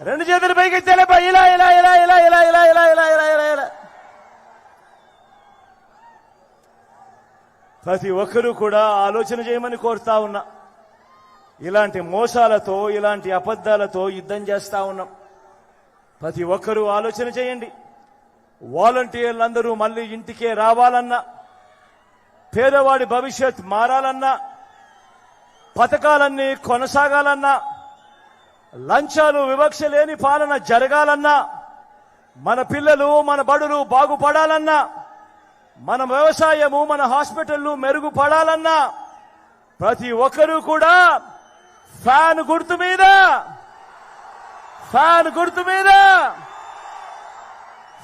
రెండు చేతులు పైకి ఎత్తేలేపా ఇలా ఇలా ఇలా ఇలా ఇలా ఇలా ఇలా ఇలా ఇలా ఇలా ఇలా ప్రతి ఒక్కరూ కూడా ఆలోచన చేయమని కోరుతా ఉన్నా ఇలాంటి మోసాలతో ఇలాంటి అబద్ధాలతో యుద్ధం చేస్తా ఉన్నాం ప్రతి ఒక్కరూ ఆలోచన చేయండి వాలంటీర్లందరూ మళ్ళీ ఇంటికే రావాలన్నా పేదవాడి భవిష్యత్ మారాలన్నా పథకాలన్నీ కొనసాగాలన్నా లంచాలు వివక్ష లేని పాలన జరగాలన్నా మన పిల్లలు మన బడులు బాగుపడాలన్నా మన వ్యవసాయము మన హాస్పిటళ్ళు మెరుగుపడాలన్నా ప్రతి ఒక్కరూ కూడా ఫ్యాన్ గుర్తు మీద ఫ్యాన్ గుర్తు మీద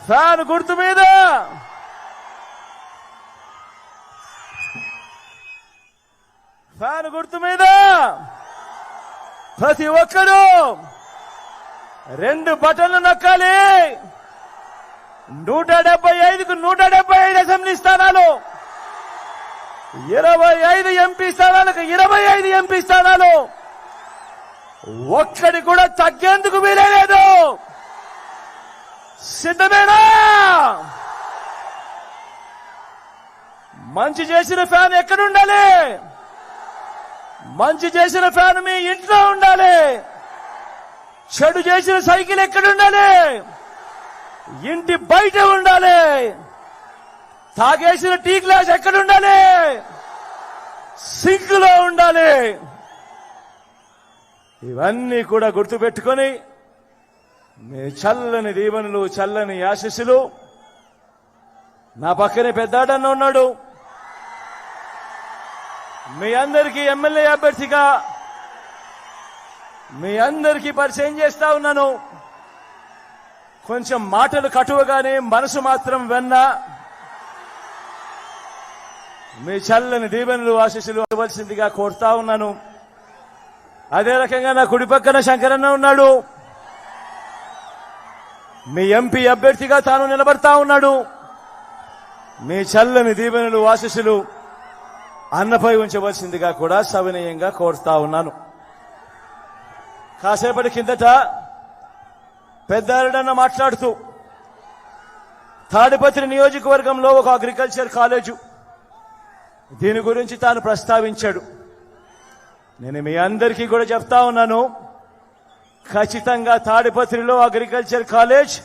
ఫ్యాన్ గుర్తు మీద. ఫ్యాన్ గుర్తు మీద. ప్రతి ఒక్కరూ రెండు బటన్లు నొక్కాలి. నూట డెబ్బై ఐదుకు నూట డెబ్బై ఐదు అసెంబ్లీ స్థానాలు. ఇరవై ఐదు ఎంపీ స్థానాలకు ఇరవై ఐదు ఎంపీ స్థానాలు. ఒక్కడి కూడా తగ్గేందుకు వీలేదు సిద్ధమేనా? మంచి చేసిన ఫ్యాన్ ఎక్కడుండాలి? మంచి చేసిన ఫ్యాన్ మీ ఇంట్లో ఉండాలి. చెడు చేసిన సైకిల్ ఎక్కడ ఉండాలి? ఇంటి బయట ఉండాలి. తాగేసిన టీ గ్లాస్ ఎక్కడ ఉండాలి? సింక్లో ఉండాలి. ఇవన్నీ కూడా గుర్తుపెట్టుకొని మీ చల్లని దీవెనలు చల్లని ఆశీస్సులు నా పక్కనే పెద్దాడన్న ఉన్నాడు. మీ అందరికీ ఎమ్మెల్యే అభ్యర్థిగా మీ అందరికీ పరిచయం చేస్తా ఉన్నాను. కొంచెం మాటలు కటువగానే మనసు మాత్రం వెన్న. మీ చల్లని దీవెనలు ఆశీస్సులు ఇవ్వవలసిందిగా కోరుతా ఉన్నాను. అదే రకంగా నా కుడి పక్కన శంకరన్న ఉన్నాడు. మీ ఎంపీ అభ్యర్థిగా తాను నిలబడతా ఉన్నాడు. మీ చల్లని దీవెనలు ఆశీస్సులు అన్నపై ఉంచవలసిందిగా కూడా సవినయంగా కోరుతా ఉన్నాను. కాసేపటి కిందట పెద్దారెడన్న మాట్లాడుతూ తాడిపత్రి నియోజకవర్గంలో ఒక అగ్రికల్చర్ కాలేజు. దీని గురించి తాను ప్రస్తావించాడు. నేను మీ అందరికీ కూడా చెప్తా ఉన్నాను ఖచ్చితంగా తాడిపత్రిలో అగ్రికల్చర్ కాలేజ్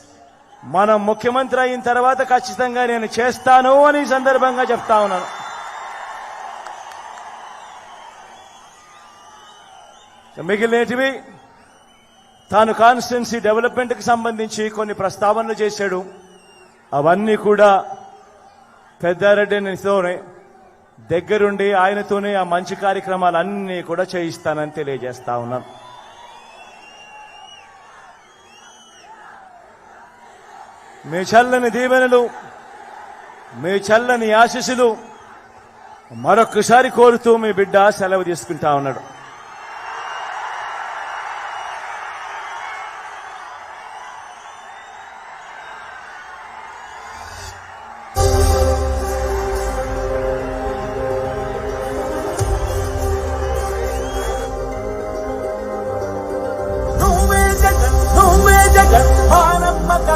మనం ముఖ్యమంత్రి అయిన తర్వాత ఖచ్చితంగా నేను చేస్తాను అని సందర్భంగా చెప్తా ఉన్నాను. మిగిలినటివి తాను కాన్స్టిట్యున్సీ డెవలప్మెంట్కి సంబంధించి కొన్ని ప్రస్తావనలు చేశాడు. అవన్నీ కూడా పెద్దారెడ్డితోనే దగ్గరుండి ఆయనతోనే ఆ మంచి కార్యక్రమాలన్నీ కూడా చేయిస్తానని తెలియజేస్తా ఉన్నాను. మీ చల్లని దీవెనలు మీ చల్లని ఆశీస్సులు మరొక్కసారి కోరుతూ మీ బిడ్డ సెలవు తీసుకుంటా ఉన్నాడు.